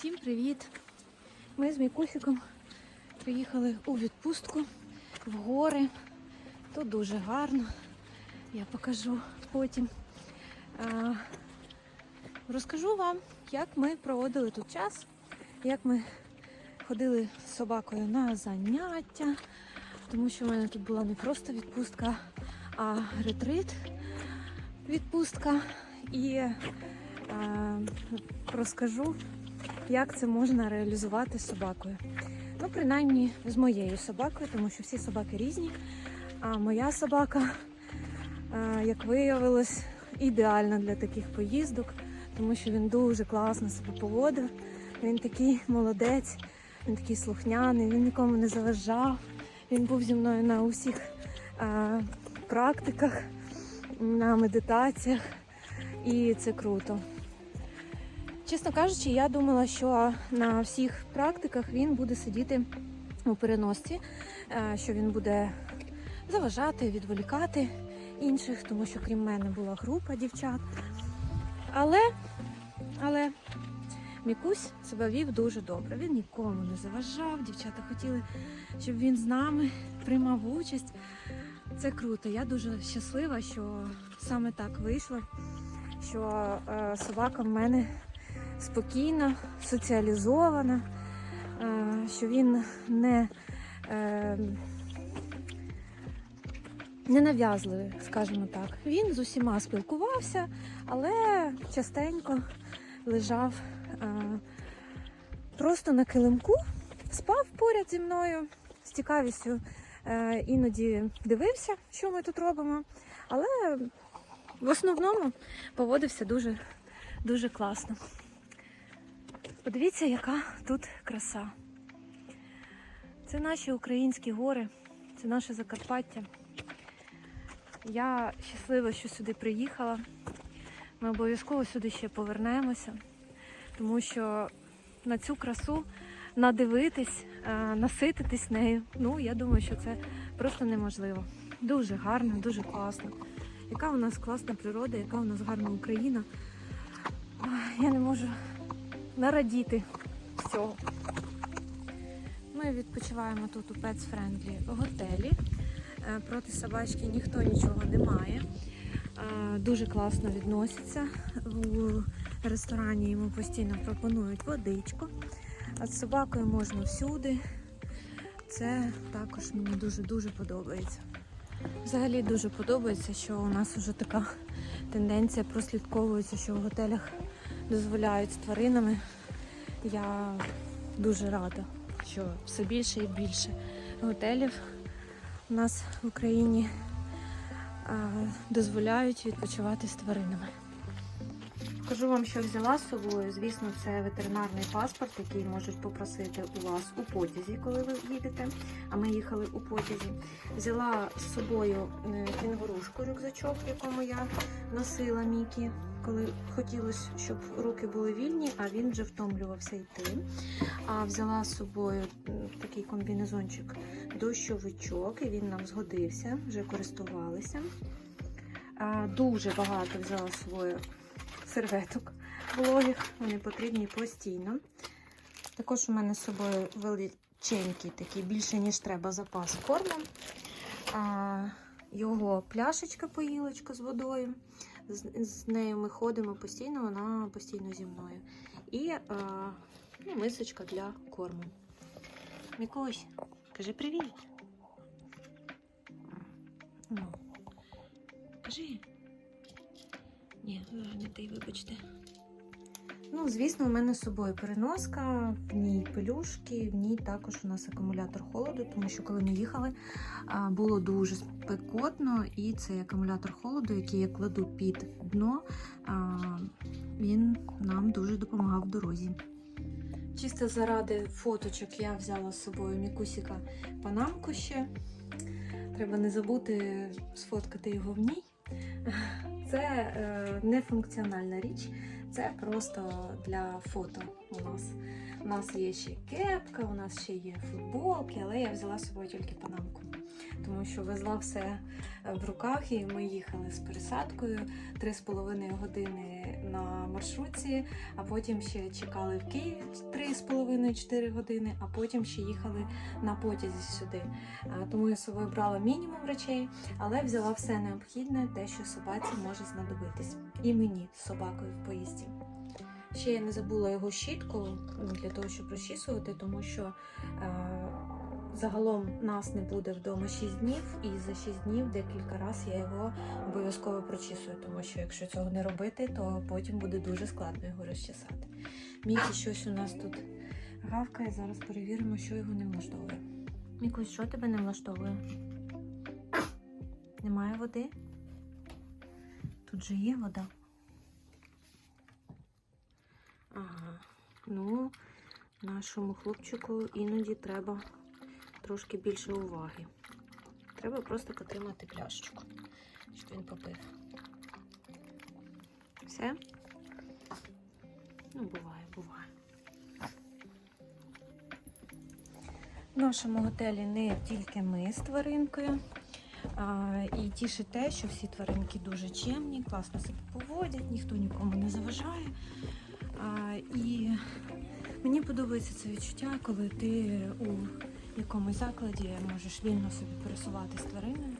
Всім привіт! Ми з Мікусиком приїхали у відпустку в гори. Тут дуже гарно. Я покажу потім. А, розкажу вам, як ми проводили тут час, як ми ходили з собакою на заняття, тому що в мене тут була не просто відпустка, а ретрит відпустка. І а, розкажу, як це можна реалізувати з собакою. Ну, принаймні з моєю собакою, тому що всі собаки різні. А моя собака, як виявилось, ідеальна для таких поїздок, тому що він дуже класно себе поводив. Він такий молодець, він такий слухняний, він нікому не заважав. Він був зі мною на усіх а, практиках, на медитаціях, і це круто. Чесно кажучи, я думала, що на всіх практиках він буде сидіти у переносці, е, що він буде заважати, відволікати інших, тому що крім мене була група дівчат. Але, але Мікусь себе вів дуже добре. Він нікому не заважав. Дівчата хотіли, щоб він з нами приймав участь. Це круто. Я дуже щаслива, що саме так вийшло, що е, собака в мене спокійна, соціалізована, е, що він не, е, не нав'язливий, скажімо так. Він з усіма спілкувався, але частенько лежав е, просто на килимку, спав поряд зі мною з цікавістю. Іноді дивився, що ми тут робимо, але в основному поводився дуже, дуже класно. Подивіться, яка тут краса. Це наші українські гори, це наше Закарпаття. Я щаслива, що сюди приїхала. Ми обов'язково сюди ще повернемося, тому що на цю красу надивитись, е, насититись нею. Ну, я думаю, що це просто неможливо. Дуже гарно, дуже класно. Яка у нас класна природа, яка у нас гарна Україна. Я не можу нарадіти з цього. Ми відпочиваємо тут у Pets Friendly готелі. Е, Проти собачки ніхто нічого не має. Е, Дуже класно відносяться. У ресторані йому постійно пропонують водичку. А з собакою можна всюди. Це також мені дуже-дуже подобається. Взагалі дуже подобається, що у нас вже така тенденція прослідковується, що в готелях дозволяють з тваринами. Я дуже рада, що все більше і більше готелів у нас в Україні дозволяють відпочивати з тваринами. Кажу вам, що взяла з собою. Звісно, це ветеринарний паспорт, який можуть попросити у вас у потязі, коли ви їдете. А ми їхали у потязі. Взяла з собою е, кінгурушку, рюкзачок, в якому я носила Мікі, коли хотілося, щоб руки були вільні, а він вже втомлювався йти. А взяла з собою такий комбінезончик дощовичок, і він нам згодився, вже користувалися. Дуже багато взяла з серветок вологих, вони потрібні постійно. Також у мене з собою величенький такий, більше, ніж треба, запас корму. А, його пляшечка поїлочка з водою. З, з нею ми ходимо постійно, вона постійно зі мною. І а, ну, мисочка для корму. Мікусь, кажи привіт. Ну, кажи. Ні, ти, вибачте. Ну, звісно, у мене з собою переноска, в ній пелюшки, в ній також у нас акумулятор холоду, тому що коли ми їхали, було дуже спекотно, і цей акумулятор холоду, який я кладу під дно, він нам дуже допомагав в дорозі. Чисто заради фоточок я взяла з собою Мікусіка панамку ще. Треба не забути сфоткати його в ній. Це е, не функціональна річ, це просто для фото. У нас, у нас є ще кепка, у нас ще є футболки, але я взяла з собою тільки панамку. Тому що везла все е, в руках, і ми їхали з пересадкою 3,5 години на маршрутці, а потім ще чекали в Києві 3,5-4 години, а потім ще їхали на потязі сюди. Е, Тому я з собою брала мінімум речей, але взяла все необхідне, те, що собаці може знадобитись. І мені з собакою в поїзді. Ще я не забула його щітку ну, для того, щоб розчісувати, тому що е, загалом нас не буде вдома 6 днів, і за 6 днів декілька разів я його обов'язково прочісую, тому що якщо цього не робити, то потім буде дуже складно його розчесати. Мікі щось у нас тут гавкає. Зараз перевіримо, що його не влаштовує. Мікусь, що тебе не влаштовує? Немає води? Тут же є вода. Ага. Ну, нашому хлопчику іноді треба трошки більше уваги. Треба просто потримати пляшечку, щоб він попив. Все? Ну, буває, буває. В нашому готелі не тільки ми з тваринкою. А, і тішить те, що всі тваринки дуже чемні, класно себе поводять, ніхто нікому не заважає. А, і мені подобається це відчуття, коли ти у якомусь закладі можеш вільно собі пересувати з твариною.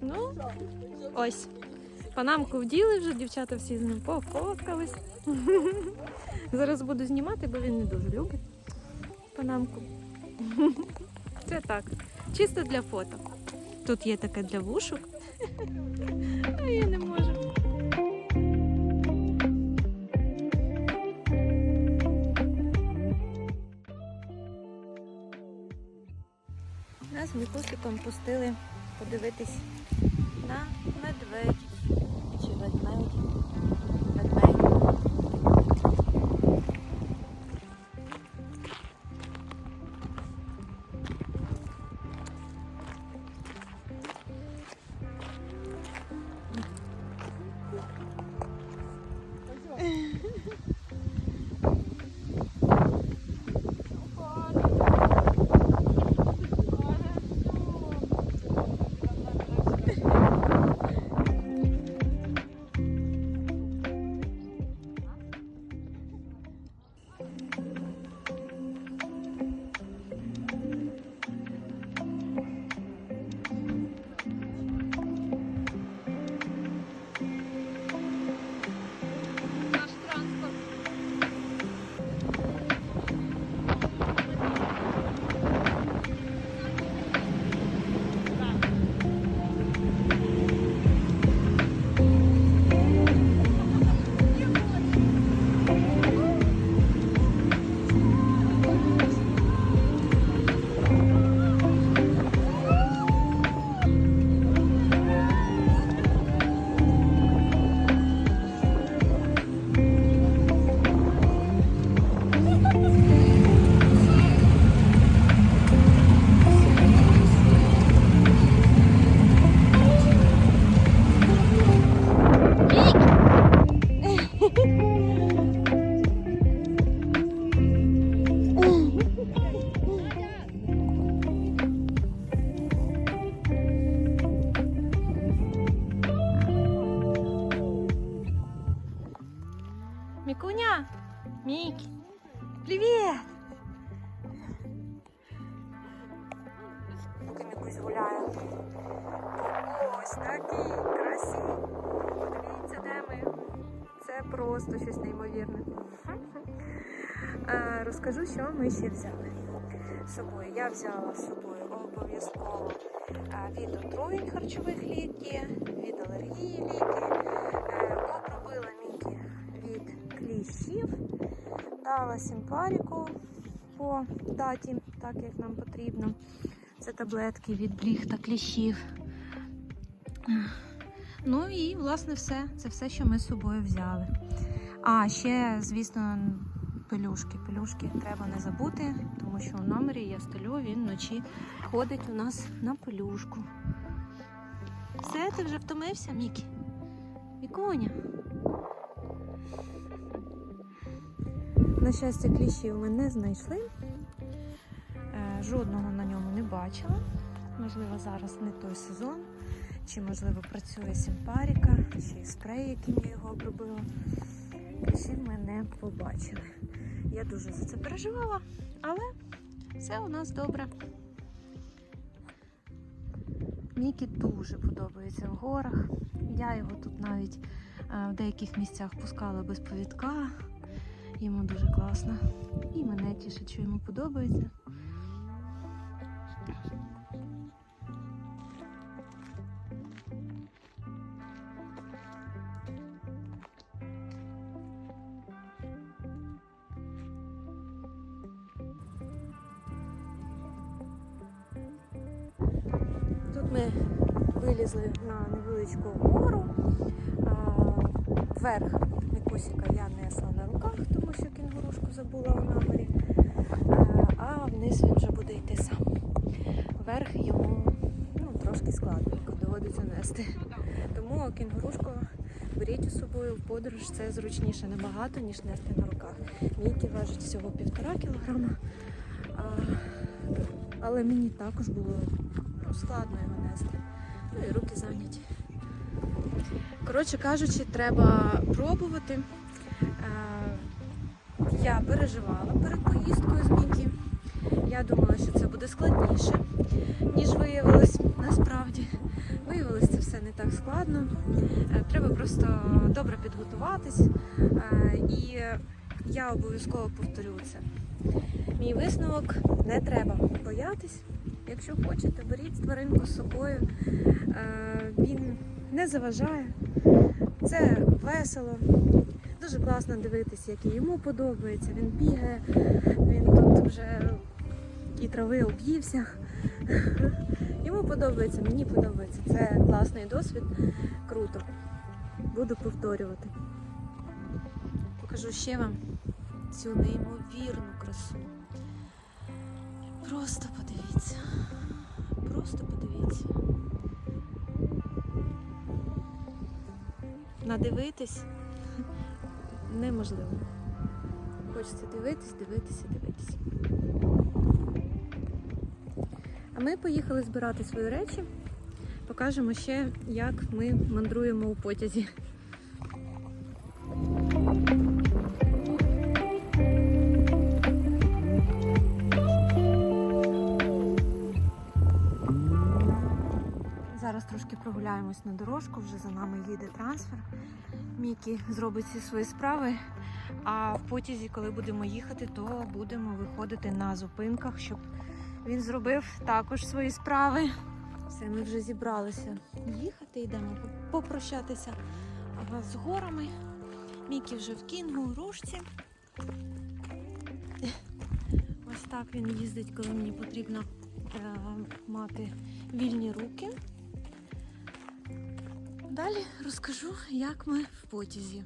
Ну, ось. Панамку вділи вже, дівчата всі з ним пофоткались. Зараз буду знімати, бо він не дуже любить панамку. Це так, чисто для фото. Тут є таке для вушок. Я не можу. Нас Мікусиком пустили подивитись на медведь. Чи ведмедів? Ось такий красивий. Подивіться, де ми. Це просто щось неймовірне. Е, Розкажу, що ми ще взяли з собою. Я взяла з собою обов'язково е, від отруєнь харчових ліки, від алергії ліки. Е, Обробила Мікі від кліщів, дала симпаріку по даті, так як нам потрібно. Це таблетки від бліг та кліщів. Ну і, власне, все. Це все, що ми з собою взяли. А ще, звісно, пелюшки. Пелюшки треба не забути, тому що у номері я стелю, він вночі ходить у нас на пелюшку. Все, ти вже втомився, Мікі? Вікуня. На щастя, кліщів ми не знайшли. Е, Жодного на ньому не бачила. Можливо, зараз не той сезон, чи можливо працює симпаріка, чи спрей, яким я його обробила. Кліщів ми не побачили. Я дуже за це переживала, але все у нас добре. Мікі дуже подобається в горах. Я його тут навіть е, в деяких місцях пускала без повідка. Йому дуже класно. І мене тішить, що йому подобається. Ми вилізли на невеличку гору. Вверх Мікусіка я несла на руках, тому що кінгурушку забула у наморі. Е, А вниз він вже буде йти сам. Вверх йому ну, трошки складненько доводиться нести. Тому кінгурушку беріть з собою в подорож, це зручніше набагато, ніж нести на руках. Мійки важить всього півтора кілограма. Але мені також було складно його і руки зайняті. Коротше кажучи, треба пробувати. Е, Я переживала перед поїздкою з Мікі. Я думала, що це буде складніше, ніж виявилось насправді. Виявилось це все не так складно. Е, Треба просто добре підготуватись. Е, І я обов'язково повторю це. Мій висновок не треба боятись. Якщо хочете, беріть тваринку з собою. Е, Він не заважає. Це весело. Дуже класно дивитися, як і йому подобається. Він бігає, він тут вже і трави об'ївся. Йому подобається, мені подобається. Це класний досвід. Круто. Буду повторювати. Покажу ще вам цю неймовірну красу. Просто подивіться. Просто подивіться. Надивитись неможливо. Хочеться дивитись, дивитися, дивитися. А ми поїхали збирати свої речі. Покажемо ще, як ми мандруємо у потязі. Зараз трошки прогуляємось на дорожку, вже за нами їде трансфер. Мікі зробить всі свої справи. А в потязі, коли будемо їхати, то будемо виходити на зупинках, щоб він зробив також свої справи. Все, ми вже зібралися їхати, йдемо попрощатися з горами. Мікі вже в кінгу, рушці. Ось так він їздить, коли мені потрібно е, мати вільні руки. Далі розкажу, як ми в потязі.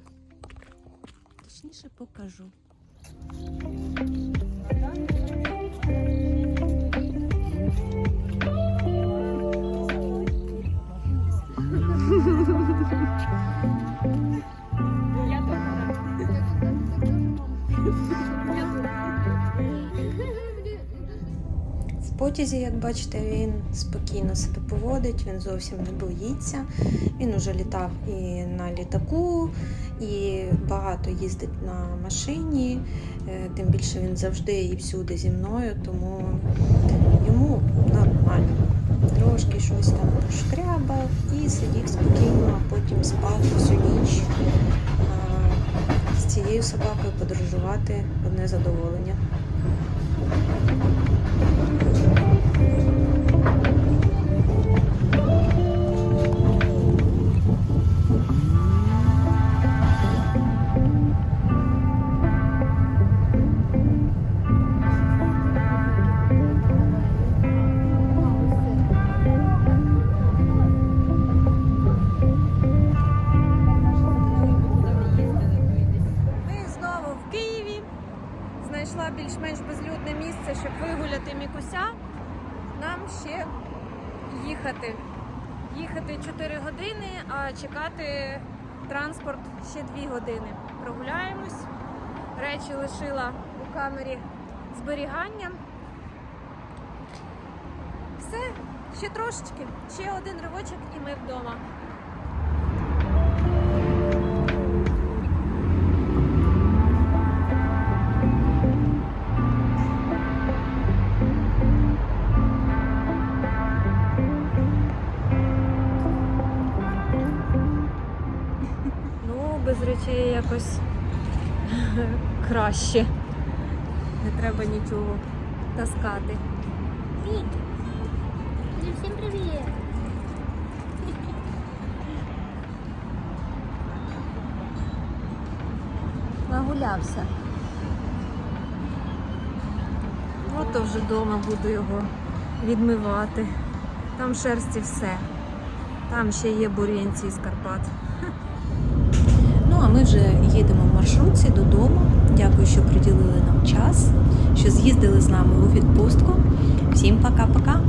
Точніше покажу. Потязі, як бачите, він спокійно себе поводить, він зовсім не боїться. Він уже літав і на літаку, і багато їздить на машині. Е, Тим більше він завжди і всюди зі мною, тому йому нормально. Трошки щось там пошкрябав і сидів спокійно, а потім спав всю ніч. З цією собакою подорожувати одне задоволення. Thank you. почався, нам ще їхати. Їхати 4 години, а чекати транспорт ще 2 години. Прогуляємось. Речі лишила у камері зберігання. Все, ще трошечки, ще один ривочок і ми вдома. Краще. Не треба нічого таскати. Привіт. Всім привіт. Нагулявся. Ото вже вдома буду його відмивати. Там шерсті все. Там ще є бур'янці з Карпат. Ну а ми вже їдемо в маршрутці додому. Дякую, що приділили нам час, що з'їздили з нами у відпустку. Всім пока-пока!